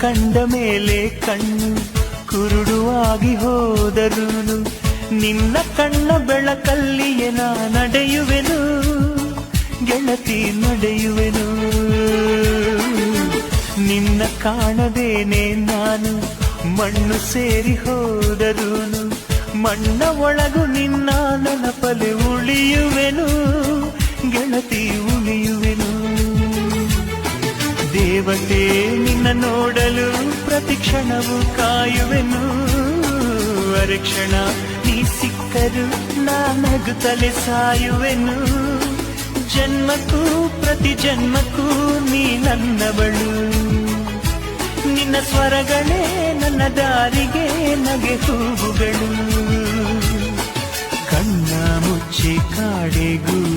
ಕಂಡ ಮೇಲೆ ಕಣ್ಣು ಕುರುಡುವಾಗಿ ಹೋದರುನು ನಿನ್ನ ಕಣ್ಣ ಬೆಳಕಲ್ಲಿಯೇ ನಾ ನಡೆಯುವೆನು, ಗೆಳತಿ ನಡೆಯುವೆನು. ನಿನ್ನ ಕಾಣದೇನೆ ನಾನು ಮಣ್ಣು ಸೇರಿ ಹೋದರುನು ಮಣ್ಣ ಒಳಗು ನಿನ್ನ ನನಪಲೆ ಉಳಿಯುವೆನು, ಗೆಳತಿ ಉಳಿಯುವೆನು. ದೇವತೆ, ನಿನ್ನ ನೋಡಲು ಪ್ರತಿ ಕ್ಷಣವು ಕಾಯುವೆನು. ಅರಕ್ಷಣ ನೀ ಸಿಕ್ಕರು ನಾನಗುತ್ತಲೆ ಸಾಯುವೆನು. ಜನ್ಮಕ್ಕೂ, ಪ್ರತಿ ಜನ್ಮಕ್ಕೂ ನೀ ನನ್ನವಳು. ನಿನ್ನ ಸ್ವರಗಳೇ ನನ್ನ ದಾರಿಗೆ ನಗೆ ಹೂವುಗಳು. ಕಣ್ಣ ಮುಚ್ಚಿ ಕಾಡೆ ಗೂಡೆಯ